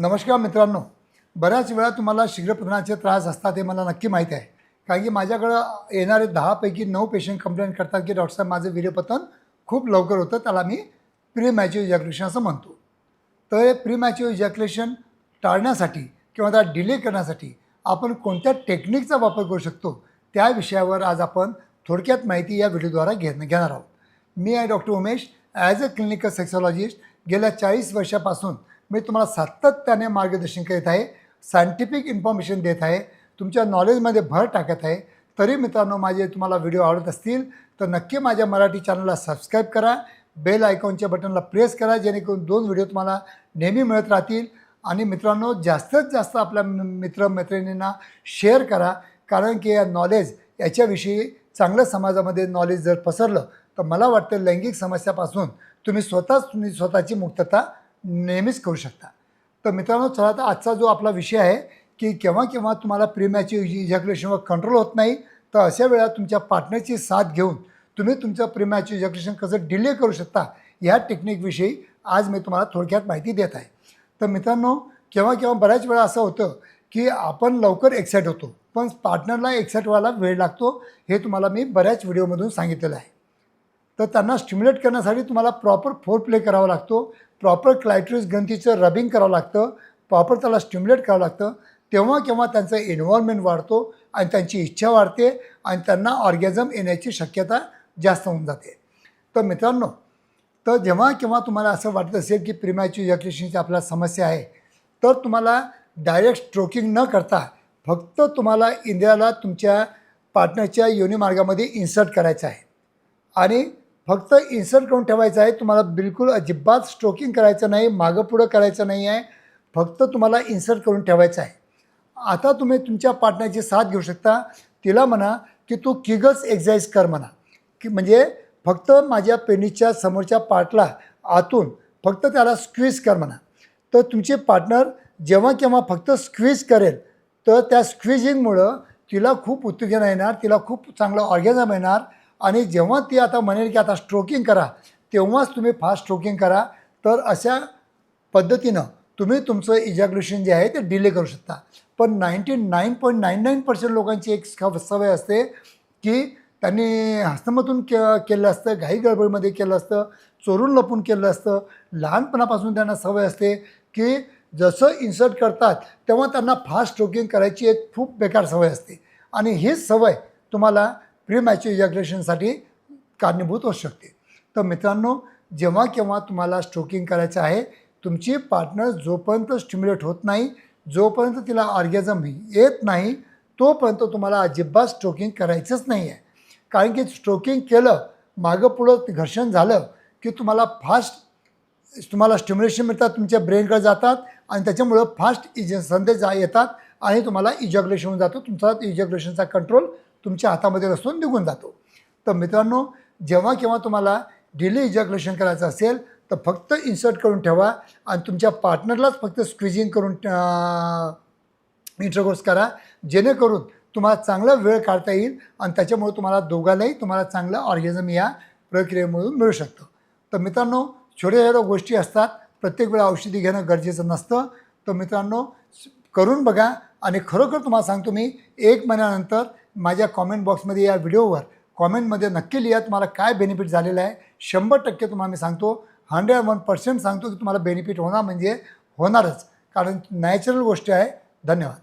नमस्कार मित्रांनो बऱ्याच वेळा तुम्हाला शीघ्रपतनाचे त्रास असतात हे मला नक्की माहीत आहे. कारण की माझ्याकडं येणारे दहापैकी नऊ पेशंट कंप्लेंट करतात की डॉक्टर साहेब माझं वीर्यपतन खूप लवकर होतं त्याला मी प्री मॅच्युअर इजॅक्युलेशन असं म्हणतो. तर हे प्री मॅच्युअर इजॅक्युलेशन टाळण्यासाठी किंवा त्याला डिले करण्यासाठी आपण कोणत्या टेक्निकचा वापर करू शकतो त्या विषयावर आज आपण थोडक्यात माहिती या व्हिडिओद्वारा घे घेणार आहोत. मी आहे doctor Umesh. As a clinical sexologist गेल्या चाळीस वर्षापासून मी तुम्हाला सातत्याने मार्गदर्शन करीत आहे सायंटिफिक इन्फॉर्मेशन देत आहे तुमच्या नॉलेजमध्ये भर टाकत आहे. तरी मित्रांनो माझे तुम्हाला व्हिडिओ आवडत असतील तर नक्की माझ्या मराठी चॅनलला सबस्क्राईब करा. बेल आयकॉनच्या बटनला प्रेस करा जेणेकरून दोन व्हिडिओ तुम्हाला नेहमी मिळत राहतील. आणि मित्रांनो जास्तीत जास्त आपल्या मित्र मैत्रिणींना शेअर करा कारण की या नॉलेज याच्याविषयी चांगलं समाजामध्ये नॉलेज जर पसरलं तर मला वाटतं लैंगिक समस्यापासून तुम्ही स्वतःच तुम्ही स्वतःची मुक्तता नेहमीच करू शकता. तर मित्रांनो चला तर आजचा जो आपला विषय आहे की केव्हा केव्हा तुम्हाला प्रेमाची इजॅक्युलेशनवर कंट्रोल होत नाही तर अशा वेळा तुमच्या पार्टनरची साथ घेऊन तुम्ही तुमचं प्रेमाची इजॅक्युलेशन कसं डिले करू शकता या टेक्निकविषयी आज मी तुम्हाला थोडक्यात माहिती देत आहे. तर मित्रांनो केव्हा केव्हा बऱ्याच वेळा असं होतं की आपण लवकर एक्साईट होतो पण पार्टनरला एक्साईट व्हायला वेळ लागतो हे तुम्हाला मी बऱ्याच व्हिडिओमधून सांगितलेलं आहे. तर त्यांना स्टिम्युलेट करण्यासाठी तुम्हाला प्रॉपर फोर प्ले करावा लागतो प्रॉपर क्लायट्रिस ग्रंथीचं रबिंग करावं लागतं प्रॉपर त्याला स्टिम्युलेट करावं लागतं. तेव्हा केव्हा त्यांचं इन्व्हॉल्वमेंट वाढतो आणि त्यांची इच्छा वाढते आणि त्यांना ऑर्गॅझम येण्याची शक्यता जास्त होऊन जाते. तर मित्रांनो तर जेव्हा केव्हा तुम्हाला असं वाटत असेल की प्रिमॅच्यू इजॅक्युलेशनची आपल्याला समस्या आहे तर तुम्हाला डायरेक्ट स्ट्रोकिंग न करता फक्त तुम्हाला इंद्रियाला तुमच्या पार्टनरच्या योनिमार्गामध्ये इन्सर्ट करायचं आहे. आणि फक्त इन्सर्ट करून ठेवायचं आहे. तुम्हाला बिलकुल अजिबात स्ट्रोकिंग करायचं नाही मागं पुढं करायचं नाही आहे. फक्त तुम्हाला इन्सर्ट करून ठेवायचं आहे. आता तुम्ही तुमच्या पार्टनरची साथ घेऊ शकता. तिला म्हणा की तू किगल्स एक्झाईज कर म्हणा. की म्हणजे फक्त माझ्या पेनीच्या समोरच्या पार्टला आतून फक्त त्याला स्क्वीज कर म्हणा. तर तुमचे पार्टनर जेव्हा केव्हा फक्त स्क्वीज करेल तर त्या स्क्विजिंगमुळं तिला खूप उत्तेजना येणार तिला खूप चांगलं ऑर्गॅझम येणार आणि जेव्हा ती आता म्हणेल की आता स्ट्रोकिंग करा तेव्हाच तुम्ही फास्ट स्ट्रोकिंग करा तर अशा पद्धतीनं तुम्ही तुमचं इजॅग्युलेशन जे आहे ते डिले करू शकता. पण ninety nine point nine nine percent लोकांची एक सवय असते की त्यांनी हस्तमतून के केलं असतं घाई गडबडीमध्ये केलं असतं चोरून लपून केलं असतं. लहानपणापासून त्यांना सवय असते की जसं इन्सर्ट करतात तेव्हा त्यांना फास्ट स्ट्रोकिंग करायची एक खूप बेकार सवय असते. आणि हीच सवय तुम्हाला प्री इजॅक्युलेशनसाठी कारणीभूत होऊ शकते. तर मित्रांनो जेव्हा केव्हा तुम्हाला स्ट्रोकिंग करायचं आहे तुमची पार्टनर जोपर्यंत स्टिम्युलेट होत नाही जोपर्यंत तिला ऑर्गॅझम येत नाही तोपर्यंत तुम्हाला अजिबात स्ट्रोकिंग करायचंच नाही आहे कारण की स्ट्रोकिंग केलं मागं पुढं घर्षण झालं की तुम्हाला फास्ट तुम्हाला स्टिम्युलेशन मिळतात तुमच्या ब्रेनकडे जातात आणि त्याच्यामुळं फास्ट इज संदेश जा येतात आणि तुम्हाला इजॅक्युलेशन होऊन जातो. तुमचा इजॅक्युलेशनचा कंट्रोल तुमच्या हातामध्ये रसून निघून जातो. तर मित्रांनो जेव्हा केव्हा तुम्हाला डिले इजॅक्युलेशन करायचं असेल तर फक्त इन्सर्ट करून ठेवा आणि तुमच्या पार्टनरलाच फक्त स्क्विजिंग करून इंटरकोर्स करा. जेणेकरून तुम्हाला चांगला वेळ काढता येईल आणि त्याच्यामुळे तुम्हाला दोघांनाही तुम्हाला चांगलं ऑर्गॅझम या प्रक्रियेमधून मिळू शकतं. तर मित्रांनो छोट्या छोट्या गोष्टी असतात. प्रत्येक वेळा औषधी घेणं गरजेचं नसतं. तर मित्रांनो करून बघा आणि खरोखर तुम्हाला सांगतो मी एक महिन्यानंतर माझ्या कॉमेंट बॉक्समध्ये या व्हिडिओवर कॉमेंटमध्ये नक्की लिहा तुम्हाला काय बेनिफिट झालेलं आहे. शंभर टक्के तुम्हाला मी सांगतो हंड्रेड वन पर्सेंट सांगतो की तुम्हाला बेनिफिट होणार म्हणजे होणारच. कारण नॅचरल गोष्ट आहे. धन्यवाद.